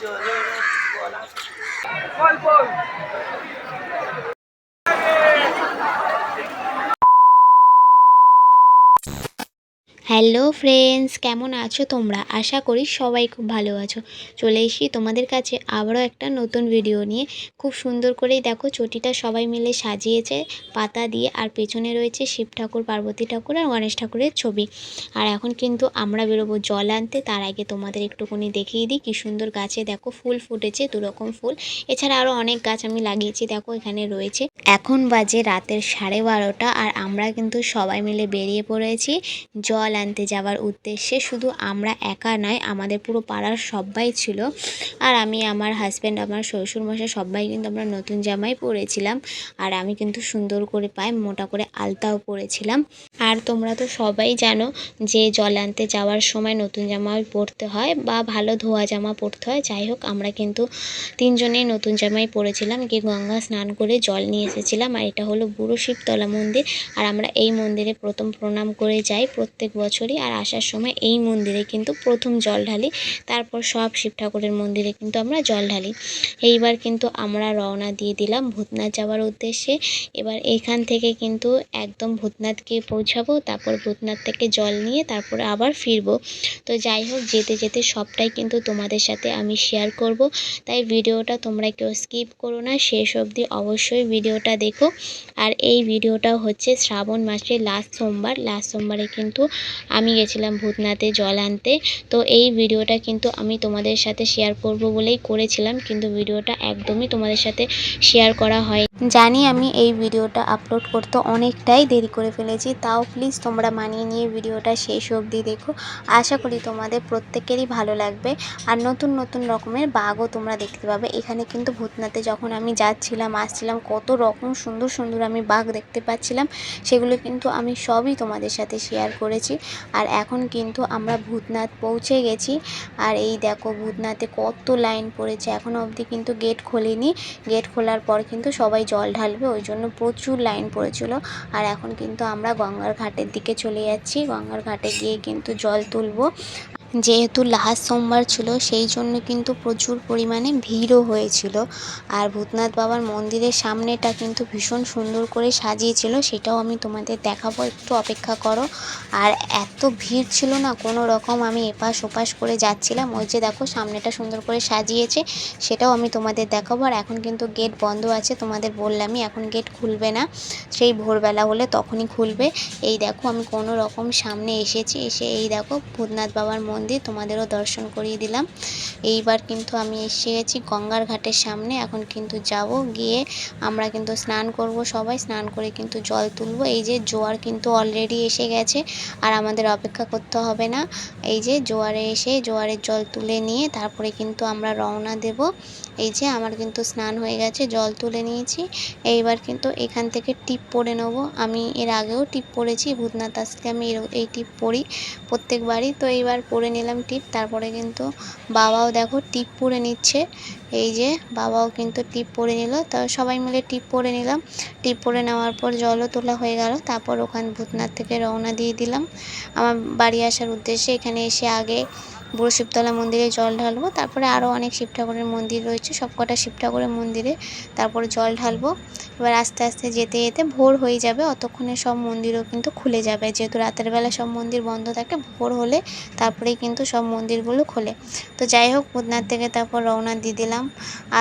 জলের গলা hello friends, কেমন আছো তোমরা? আশা করি সবাই খুব ভালো আছো। চলে এসি তোমাদের কাছে আবারও একটা নতুন ভিডিও নিয়ে। খুব সুন্দর করেই দেখো চটিটা সবাই মিলে সাজিয়েছে, পাতা দিয়ে, আর পেছনে রয়েছে শিব ঠাকুর, পার্বতী ঠাকুর আর গণেশ ঠাকুরের ছবি। আর এখন কিন্তু আমরা বেরোবো জল আনতে, তার আগে তোমাদের একটুখানি দেখিয়ে দিই, কী সুন্দর গাছে দেখো ফুল ফুটেছে, দুরকম ফুল। এছাড়া আরও অনেক গাছ আমি লাগিয়েছি, দেখো এখানে রয়েছে। এখন বাজে রাতের সাড়ে বারোটা, আর আমরা কিন্তু সবাই মিলে বেরিয়ে পড়েছি জল আনতে যাওয়ার উদ্দেশ্যে শুধু আমরা একা নয়, আমাদের পুরো পাড়ার সবাই ছিল। আর আমি, আমার হাজব্যান্ড আমার শ্বশুরমশাই সবাই কিন্তু আমরা নতুন জামাই পরেছিলাম। আর আমি কিন্তু সুন্দর করে পায়ে মোটা করে আলতাও পরেছিলাম। আর তোমরা তো সবাই জানো যে জল আনতে যাওয়ার সময় নতুন জামা পরতে হয় বা ভালো ধোয়া জামা পরতে হয়। যাই হোক, আমরা কিন্তু তিনজনেই নতুন জামাই পরেছিলাম। গিয়ে গঙ্গা স্নান করে জল নিয়ে এসেছিলাম। আর এটা হলো বুড়ো শিবতলা মন্দির। আর আমরা এই মন্দিরে প্রথম প্রণাম করে যাই প্রত্যেক বছরই আর আসার সময় এই মন্দিরে কিন্তু প্রথম জল ঢালি, তারপর সব শিব ঠাকুরের মন্দিরে কিন্তু আমরা জল ঢালি। এইবার কিন্তু আমরা রওনা দিয়ে দিলাম ভূতনাথ যাওয়ার উদ্দেশ্যে। এবার এখান থেকে কিন্তু একদম ভূতনাথকে পৌঁছাবো, তারপর ভূতনাথ থেকে জল নিয়ে তারপরে আবার ফিরবো। তো যাই হোক, যেতে যেতে সবটাই কিন্তু তোমাদের সাথে আমি শেয়ার করব। তাই ভিডিওটা তোমরা কেউ স্কিপ করো না, শেষ অবধি অবশ্যই ভিডিওটা দেখো। আর এই ভিডিওটা হচ্ছে শ্রাবণ মাসের লাস্ট সোমবার। লাস্ট সোমবারে কিন্তু আমি গেছিলাম ভূতনাথে জল আনতে। তো এই ভিডিওটা কিন্তু আমি তোমাদের সাথে শেয়ার করব বলেই করেছিলাম, কিন্তু ভিডিওটা একদমই তোমাদের সাথে শেয়ার করা হয় জানি আমি এই ভিডিওটা আপলোড করতে অনেকটাই দেরি করে ফেলেছি, তাও প্লিজ তোমরা মানিয়ে নিয়ে ভিডিওটা শেষ অবধি দেখো। আশা করি তোমাদের প্রত্যেকেরই ভালো লাগবে। আর নতুন নতুন রকমের বাঘও তোমরা দেখতে পাবে। এখানে কিন্তু ভূতনাথে যখন আমি যাচ্ছিলাম, আসছিলাম, কত রকম সুন্দর সুন্দর আমি বাঘ দেখতে পাচ্ছিলাম, সেগুলো কিন্তু আমি সবই তোমাদের সাথে শেয়ার করেছি। আর এখন কিন্তু আমরা ভূতনাথ পৌঁছে গেছি। আর এই দেখো ভূতনাথে কত লাইন পড়েছে। এখনও অবধি কিন্তু গেট খোলেনি। গেট খোলার পর কিন্তু সবাই জল ঢালবে, ওই জন্য প্রচুর লাইন পড়েছিল। আর এখন কিন্তু আমরা গঙ্গার ঘাটের দিকে চলে যাচ্ছি। গঙ্গার ঘাটে গিয়ে কিন্তু জল তুলবো। যেহেতু লাস্ট সোমবার ছিল, সেই জন্য কিন্তু প্রচুর পরিমাণে ভিড়ও হয়েছিল। আর ভূতনাথ বাবার মন্দিরের সামনেটা কিন্তু ভীষণ সুন্দর করে সাজিয়েছিল, সেটাও আমি তোমাদের দেখাবো, একটু অপেক্ষা করো। আর এত ভিড় ছিল না, কোনো রকম আমি এপাশ ওপাশ করে যাচ্ছিলাম, ওই যে দেখো সামনেটা সুন্দর করে সাজিয়েছে, সেটাও আমি তোমাদের দেখাবো। আর এখন কিন্তু গেট বন্ধ আছে, তোমাদের বললামই এখন গেট খুলবে না, সেই ভোরবেলা হলে তখনই খুলবে। এই দেখো আমি কোনো রকম সামনে এসেছি, এসে এই দেখো ভূতনাথ বাবার মন্দির তোমাদেরও দর্শন করিয়ে দিলাম। এইবার কিন্তু আমি এসে গেছি গঙ্গার ঘাটের সামনে। এখন কিন্তু যাব গিয়ে আমরা কিন্তু স্নান করব সবাই। স্নান করে কিন্তু জল তুলবো। এই যে জোয়ার কিন্তু অলরেডি এসে গেছে। আর আমাদের অপেক্ষা করতে হবে না। এই যে জোয়ারে এসে জোয়ারের জল তুলে নিয়ে তারপরে কিন্তু আমরা রওনা দেব। এই যে আমার কিন্তু স্নান হয়ে গেছে, জল তুলে নিয়েছি। এইবার কিন্তু এখান থেকে টিপ পরে নেব। আমি এর আগেও টিপ পরেছি। ভূতনাথ আসলে আমি এই টিপ পরি প্রত্যেকবারই। তো এইবার পরে নিলাম টিপ তারপরে কিন্তু বাবাও দেখো টিপ পরে নিচ্ছে। এই যে বাবাও কিন্তু টিপ পরে নিল, তো সবাই মিলে টিপ পরে নিলাম। টিপ পরে নেওয়ার পর জলও তোলা হয়ে গেল, তারপর ওখান ভূতনাথ থেকে রওনা দিয়ে দিলাম। আমার বাড়ি আসার উদ্দেশ্যে এখানে এসে আগে বুড়ো শিবতলা মন্দিরে জল ঢালবো, তারপরে আরও অনেক শিব ঠাকুরের মন্দির রয়েছে সব কটা শিব ঠাকুরের মন্দিরে তারপরে জল ঢালবো। এবার আস্তে আস্তে যেতে যেতে ভোর হয়ে যাবে, অতক্ষণে সব মন্দিরও কিন্তু খুলে যাবে। যেহেতু রাতের বেলা সব মন্দির বন্ধ থাকে, ভোর হলে তারপরেই কিন্তু সব মন্দিরগুলো খোলে। তো যাই হোক, ভূতনাথ থেকে তারপর রওনা দিয়ে দিলাম।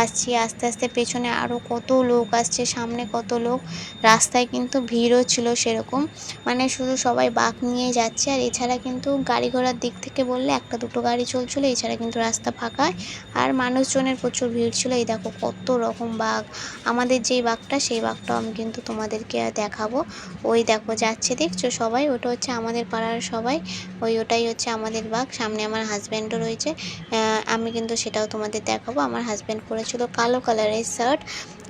আসছি আস্তে আস্তে পেছনে আরও কত লোক আসছে, সামনে কত লোক। রাস্তায় কিন্তু ভিড়ও ছিল সেরকম। মানে শুধু সবাই বাঁক নিয়ে যাচ্ছে আর এছাড়া কিন্তু গাড়ি ঘোড়ার দিক থেকে বললে একটা দুটো গাড়ি চলছিল, এছাড়া কিন্তু রাস্তা ফাঁকায় আর মানুষজনের প্রচুর ভিড় ছিল। এই দেখো কত রকম বাঘ। আমাদের যেই বাঘটা, সেই বাঘটাও আমি কিন্তু তোমাদেরকে দেখাবো। ওই দেখো যাচ্ছে, দেখছ সবাই? ওটা হচ্ছে আমাদের পাড়ার সবাই। ওই ওটাই হচ্ছে আমাদের বাঘ। সামনে আমার হাজব্যান্ডও রয়েছে। আমি কিন্তু সেটাও তোমাদের দেখাবো। আমার হাজব্যান্ড পরেছিল কালো কালারের শার্ট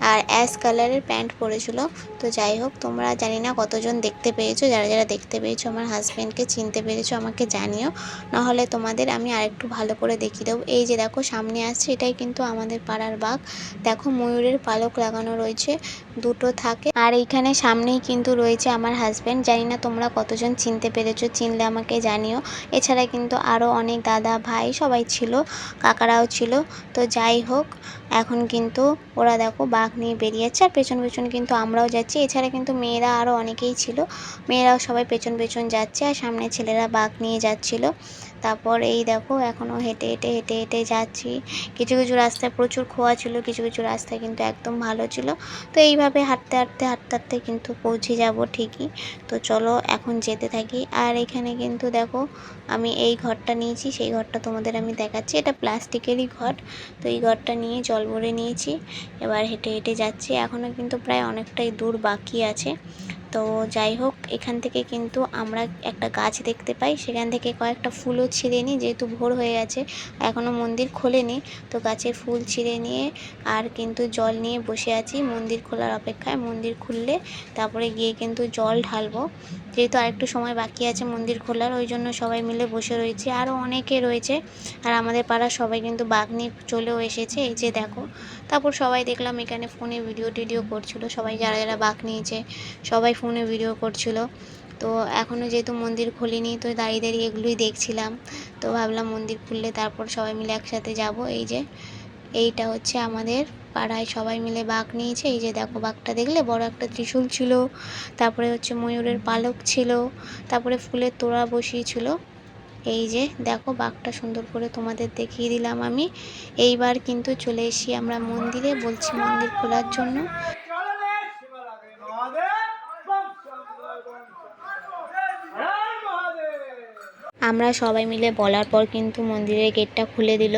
আর অ্যাশ কালারের প্যান্ট পরেছিল। তো যাই হোক, তোমরা জানি না কতজন দেখতে পেয়েছ। যারা যারা দেখতে পেয়েছ, আমার হাজব্যান্ডকে চিনতে পেরেছ, আমাকে জানিও। নাহলে তোমাদের আমি আরেকটু ভালো করে দেখিয়ে দেবো। এই যে দেখো, সামনে আসছে, এটাই কিন্তু আমাদের পাড়ার বাঘ। দেখো, ময়ূরের পালক লাগানো রয়েছে, দুটো থাকে। আর এইখানে সামনেই কিন্তু রয়েছে আমার হাজব্যান্ড জানি না তোমরা কতজন চিনতে পেরেছ, চিনলে আমাকে জানিও। এছাড়া কিন্তু আরও অনেক দাদা ভাই সবাই ছিল, কাকারাও ছিল। তো যাই হোক, এখন কিন্তু ওরা দেখো বাঘ নিয়ে বেরিয়েছে। আর পেছন পেছন কিন্তু আমরাও যাচ্ছি। এছাড়া কিন্তু মেয়েরা আরও অনেকেই ছিল। মেয়েরাও সবাই পেছন পেছন যাচ্ছে আর সামনে ছেলেরা বাঘ নিয়ে যাচ্ছিল। তারপর এই দেখো এখনও হেঁটে হেঁটে হেঁটে হেঁটে যাচ্ছি। কিছু কিছু রাস্তায় প্রচুর খোয়া ছিল, কিছু কিছু রাস্তায় কিন্তু একদম ভালো ছিল। তো এইভাবে হাঁটতে হাঁটতে হাঁটতে হাঁটতে কিন্তু পৌঁছে যাব ঠিকই। তো চলো এখন যেতে থাকি। আর এখানে কিন্তু দেখো, আমি এই ঘরটা নিয়েছি। সেই ঘরটা তোমাদের আমি দেখাচ্ছি। এটা প্লাস্টিকেরই ঘর। তো এই ঘরটা নিয়ে জল ভরে নিয়েছি। এবার হেঁটে হেঁটে যাচ্ছি। এখনও কিন্তু প্রায় অনেকটাই দূর বাকি আছে। তো যাই হোক, এখান থেকে কিন্তু আমরা একটা গাছ দেখতে পাই। সেখান থেকে কয়েকটা ফুলও ছিঁড়ে নিই, যেহেতু ভোর হয়ে গেছে এখনও মন্দির খোলেনি। তো গাছের ফুল ছিঁড়ে নিয়ে আর কিন্তু জল নিয়ে বসে আছি মন্দির খোলার অপেক্ষায়। মন্দির খুললে তারপরে গিয়ে কিন্তু জল ঢালবো। যেহেতু আরেকটু সময় বাকি আছে মন্দির খোলার, ওই জন্য সবাই মিলে বসে রয়েছে। আরও অনেকে রয়েছে আর আমাদের পাড়ার সবাই কিন্তু বাঘ নিয়ে চলেও এসেছে। এই যে দেখো, তারপর সবাই দেখলাম এখানে ফোনে ভিডিও টিডিও করছিল। সবাই যারা যারা বাঘ নিয়েছে, সবাই ফোনে ভিডিও করছিল। তো এখনও যেহেতু মন্দির খুলিনি, তো দাঁড়িয়ে দাঁড়িয়ে এগুলোই দেখছিলাম। তো ভাবলাম মন্দির খুললে তারপর সবাই মিলে একসাথে যাব। এই যে, এইটা হচ্ছে আমাদের পাড়ায় সবাই মিলে বাঘ নিয়েছে। এই যে দেখো বাঘটা দেখলে বড় একটা ত্রিশূল ছিল, তারপরে হচ্ছে ময়ূরের পালক ছিল, তারপরে ফুলের তোড়া বসিয়েছিল। এই যে দেখো বাঘটা সুন্দর করে তোমাদের দেখিয়ে দিলাম আমি। এইবার কিন্তু চলে এসি আমরা মন্দিরে, বলছি মন্দির খোলার জন্য। আমরা সবাই মিলে বলার পর কিন্তু মন্দিরের গেটটা খুলে দিল।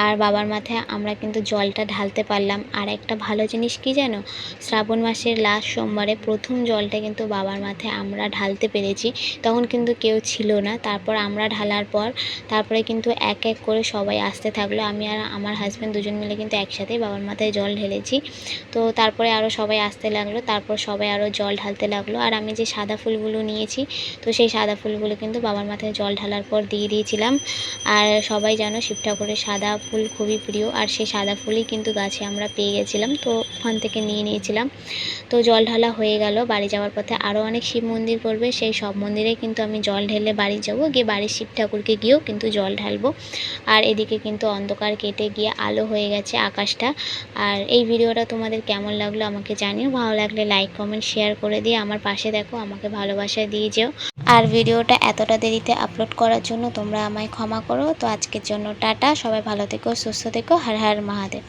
আর বাবার মাথায় আমরা কিন্তু জলটা ঢালতে পারলাম। আর একটা ভালো জিনিস কি জানো? শ্রাবণ মাসের লাস্ট সোমবারে প্রথম জলটা কিন্তু বাবার মাথায় আমরা ঢালতে পেরেছি। তখন কিন্তু কেউ ছিল না। তারপর আমরা ঢালার পর তারপরে কিন্তু এক এক করে সবাই আসতে থাকল। আমি আর আমার হাজব্যান্ড দুজন মিলে কিন্তু একসাথেই বাবার মাথায় জল ঢেলেছি। তো তারপরে আরও সবাই আসতে লাগল। তারপর সবাই আরও জল ঢালতে লাগল। আর আমি যে সাদা ফুলগুলো নিয়েছি, তো সেই সাদা ফুলগুলো কিন্তু বাবার মাথায় জল ঢালার পর দিয়ে দিয়েছিলাম। আর সবাই জানো শিব ঠাকুরের সাদা ফুল খুবই প্রিয়। আর সেই সাদা ফুলই কিন্তু গাছে আমরা পেয়ে গেছিলাম। তো ওখান থেকে নিয়ে নিয়েছিলাম। তো জল ঢালা হয়ে গেল। বাড়ি যাওয়ার পথে আরও অনেক শিব মন্দির পড়বে। সেই সব মন্দিরে কিন্তু আমি জল ঢেলে বাড়ি যাব। গিয়ে বাড়ির শিব ঠাকুরকে গিয়েও কিন্তু জল ঢালবো। আর এদিকে কিন্তু অন্ধকার কেটে গিয়ে আলো হয়ে গেছে আকাশটা। আর এই ভিডিওটা তোমাদের কেমন লাগল আমাকে জানিও। ভালো লাগলে লাইক কমেন্ট শেয়ার করে দিয়ে আমার পাশে দেখো। আমাকে ভালোবাসা দিয়ে যেও। আর ভিডিওটা এতটা দেরিতে আপলোড করার জন্য তোমরা আমায় ক্ষমা করো। তো আজকের জন্য টাটা, সবাই ভালো থেকো, সুস্থ থেকো, হর হর মহাদেব।